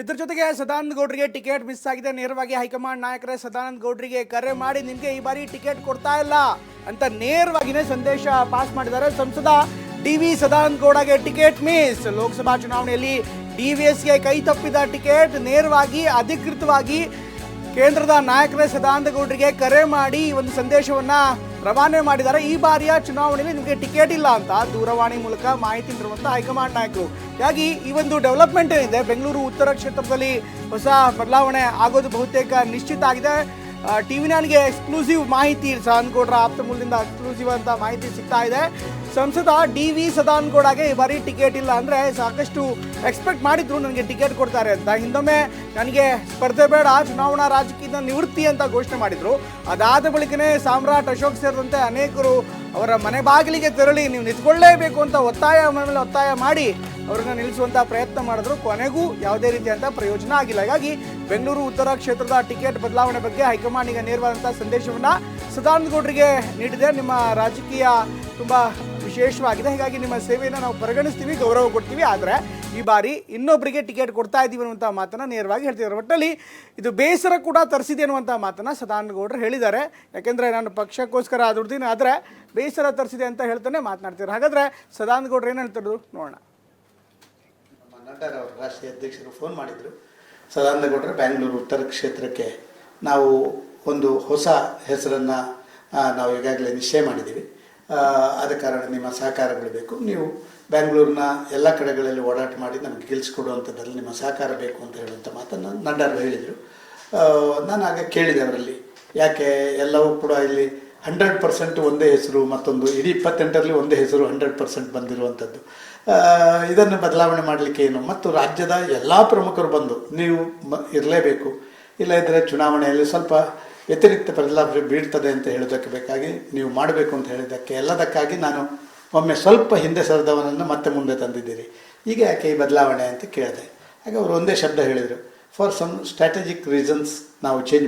ಇದ್ರ ಜೊತೆಗೆ ಸದಾನಂದ ಗೌಡ್ರಿಗೆ ಟಿಕೆಟ್ ಮಿಸ್ ಆಗಿದೆ. ನೇರವಾಗಿ ಹೈಕಮಾಂಡ್ ನಾಯಕರೇ ಸದಾನಂದ ಗೌಡ್ರಿಗೆ ಕರೆ ಮಾಡಿ ನಿಮಗೆ ಈ ಬಾರಿ ಟಿಕೆಟ್ ಕೊಡ್ತಾ ಇಲ್ಲ ಅಂತ ನೇರವಾಗಿನೇ ಸಂದೇಶ ಪಾಸ್ ಮಾಡಿದ್ದಾರೆ. ಸಂಸದ ಡಿ ವಿ ಸದಾನಂದ ಗೌಡಗೆ ಟಿಕೆಟ್ ಮಿಸ್. ಲೋಕಸಭಾ ಚುನಾವಣೆಯಲ್ಲಿ ಡಿ ವಿ ಎಸ್ಗೆ ಕೈ ತಪ್ಪಿದ ಟಿಕೆಟ್ ನೇರವಾಗಿ ಅಧಿಕೃತವಾಗಿ ಕೇಂದ್ರದ ನಾಯಕರೇ ಸದಾನಂದ ಗೌಡರಿಗೆ ಕರೆ ಮಾಡಿ ಈ ಒಂದು ಸಂದೇಶವನ್ನ ರವಾನೆ ಮಾಡಿದ್ದಾರೆ. ಈ ಬಾರಿಯ ಚುನಾವಣೆಯಲ್ಲಿ ನಿಮಗೆ ಟಿಕೆಟ್ ಇಲ್ಲ ಅಂತ ದೂರವಾಣಿ ಮೂಲಕ ಮಾಹಿತಿ ನೀಡುವಂತ ಹೈಕಮಾಂಡ್ ನಾಯಕರು. ಹೀಗಾಗಿ ಈ ಒಂದು ಡೆವಲಪ್ಮೆಂಟ್ ಏನಿದೆ, ಬೆಂಗಳೂರು ಉತ್ತರ ಕ್ಷೇತ್ರದಲ್ಲಿ ಹೊಸ ಬದಲಾವಣೆ ಆಗೋದು ಬಹುತೇಕ ನಿಶ್ಚಿತ ಆಗಿದೆ. ಟಿವಿ ನನಗೆ ಎಕ್ಸ್ಕ್ಲೂಸಿವ್ ಮಾಹಿತಿ ಸದಾನಂದ ಗೌಡರ ಆಪ್ತ ಮೂಲದಿಂದ ಎಕ್ಸ್ಕ್ಲೂಸಿವ್ ಅಂತ ಮಾಹಿತಿ ಸಿಗ್ತಾ ಇದೆ. ಸಂಸದ ಡಿ ವಿ ಸದಾನಂದ ಗೌಡಗೆ ಈ ಬಾರಿ ಟಿಕೆಟ್ ಇಲ್ಲ ಅಂದರೆ ಸಾಕಷ್ಟು ಎಕ್ಸ್ಪೆಕ್ಟ್ ಮಾಡಿದ್ರು, ನನಗೆ ಟಿಕೆಟ್ ಕೊಡ್ತಾರೆ ಅಂತ. ಹಿಂದೊಮ್ಮೆ ನನಗೆ ಸ್ಪರ್ಧೆ ಬೇಡ, ಚುನಾವಣಾ ರಾಜಕೀಯದ ನಿವೃತ್ತಿ ಅಂತ ಘೋಷಣೆ ಮಾಡಿದರು. ಅದಾದ ಬಳಿಕನೇ ಸಾಮ್ರಾಟ್ ಅಶೋಕ್ ಸೇರಿದಂತೆ ಅನೇಕರು ಅವರ ಮನೆ ಬಾಗಿಲಿಗೆ ತೆರಳಿ, ನೀವು ನಿಂತ್ಕೊಳ್ಳೇಬೇಕು ಅಂತ ಒತ್ತಾಯ ಮೇಲೆ ಒತ್ತಾಯ ಮಾಡಿ ಅವರನ್ನ ನಿಲ್ಲಿಸುವಂತ ಪ್ರಯತ್ನ ಮಾಡಿದ್ರು. ಕೊನೆಗೂ ಯಾವುದೇ ರೀತಿಯಂತ ಪ್ರಯೋಜನ ಆಗಿಲ್ಲ. ಹೀಗಾಗಿ ಬೆಂಗಳೂರು, ಉತ್ತರ ಕ್ಷೇತ್ರದ ಟಿಕೆಟ್ ಬದಲಾವಣೆ ಬಗ್ಗೆ ಹೈಕಮಾಂಡ್ ಈಗ ನೇರವಾದಂತಹ ಸಂದೇಶವನ್ನ ಸದಾನಂದ ಗೌಡರಿಗೆ ನೀಡಿದೆ. ನಿಮ್ಮ ರಾಜಕೀಯ ತುಂಬಾ ವಿಶೇಷವಾಗಿದೆ. ಹೀಗಾಗಿ ನಿಮ್ಮ ಸೇವೆಯನ್ನು ನಾವು ಪರಿಗಣಿಸ್ತೀವಿ, ಗೌರವ ಕೊಡ್ತೀವಿ. ಆದರೆ ಈ ಬಾರಿ ಇನ್ನೊಬ್ಬರಿಗೆ ಟಿಕೆಟ್ ಕೊಡ್ತಾ ಇದ್ದೀವಿ ಅನ್ನುವಂಥ ಮಾತನ್ನ ನೇರವಾಗಿ ಹೇಳ್ತಿದ್ದಾರೆ. ಒಟ್ಟಲ್ಲಿ ಇದು ಬೇಸರ ಕೂಡ ತರಿಸಿದೆ ಅನ್ನುವಂಥ ಮಾತನ್ನ ಸದಾನಂದ ಗೌಡರು ಹೇಳಿದ್ದಾರೆ. ಯಾಕೆಂದ್ರೆ ನಾನು ಪಕ್ಷಕ್ಕೋಸ್ಕರ ದುಡ್ದಿನ ಆದರೆ ಬೇಸರ ತರಿಸಿದೆ ಅಂತ ಹೇಳ್ತಾನೆ ಮಾತನಾಡ್ತಿದ್ದಾರೆ. ಹಾಗಾದ್ರೆ ಸದಾನಂದ ಗೌಡರು ಏನು ಹೇಳ್ತಿದ್ರು ನೋಡೋಣ. ನಮ್ಮ ನಡ್ಡಾರ್ ಅವರು ರಾಷ್ಟ್ರೀಯ ಅಧ್ಯಕ್ಷರು ಫೋನ್ ಮಾಡಿದರು. ಸದಾನಂದಗೌಡರು ಬ್ಯಾಂಗ್ಳೂರು ಉತ್ತರ ಕ್ಷೇತ್ರಕ್ಕೆ ನಾವು ಒಂದು ಹೊಸ ಹೆಸರನ್ನು ನಾವು ಈಗಾಗಲೇ ನಿಶ್ಚಯ ಮಾಡಿದ್ದೀವಿ. ಆದ ಕಾರಣ ನಿಮ್ಮ ಸಹಕಾರಗಳು ಬೇಕು. ನೀವು ಬ್ಯಾಂಗ್ಳೂರಿನ ಎಲ್ಲ ಕಡೆಗಳಲ್ಲಿ ಓಡಾಟ ಮಾಡಿ ನಮಗೆ ಗೆಲ್ಲಿಸ್ಕೊಡುವಂಥದ್ದಲ್ಲಿ ನಿಮ್ಮ ಸಹಕಾರ ಬೇಕು ಅಂತ ಹೇಳುವಂಥ ಮಾತನ್ನು ನಡ್ಡಾರು ಹೇಳಿದರು. ನಾನು ಆಗ ಕೇಳಿದೆ ಅವರಲ್ಲಿ. ಯಾಕೆ ಎಲ್ಲವೂ ಕೂಡ ಇಲ್ಲಿ ಹಂಡ್ರೆಡ್ ಪರ್ಸೆಂಟ್ ಒಂದೇ ಹೆಸರು, ಮತ್ತೊಂದು ಇಡೀ ಇಪ್ಪತ್ತೆಂಟರಲ್ಲಿ ಒಂದೇ ಹೆಸರು ಹಂಡ್ರೆಡ್ ಪರ್ಸೆಂಟ್ ಬಂದಿರುವಂಥದ್ದು. ಇದನ್ನು ಬದಲಾವಣೆ ಮಾಡಲಿಕ್ಕೆ ಏನು? ಮತ್ತು ರಾಜ್ಯದ ಎಲ್ಲ ಪ್ರಮುಖರು ಬಂದು, ನೀವು ಮ, ಇರಲೇಬೇಕು. ಇಲ್ಲ ಇದ್ದರೆ ಚುನಾವಣೆಯಲ್ಲಿ ಸ್ವಲ್ಪ ವ್ಯತಿರಿಕ್ತ ಬದಲಾವಣೆ ಬೀಳ್ತದೆ ಅಂತ ಹೇಳೋದಕ್ಕೆ ಬೇಕಾಗಿ ನೀವು ಮಾಡಬೇಕು ಅಂತ ಹೇಳಿದ್ದಕ್ಕೆ ಎಲ್ಲದಕ್ಕಾಗಿ ನಾನು ಒಮ್ಮೆ ಸ್ವಲ್ಪ ಹಿಂದೆ ಸರಿದವನನ್ನು ಮತ್ತೆ ಮುಂದೆ ತಂದಿದ್ದೀರಿ. ಈಗ ಯಾಕೆ ಈ ಬದಲಾವಣೆ ಅಂತ ಕೇಳಿದೆ. ಹಾಗೆ ಅವರು ಒಂದೇ ಶಬ್ದ ಹೇಳಿದರು. ಫಾರ್ ಸಮ್ ಸ್ಟ್ರಾಟಜಿಕ್ ರೀಸನ್ಸ್ ನಾವು ಚೇಂಜ್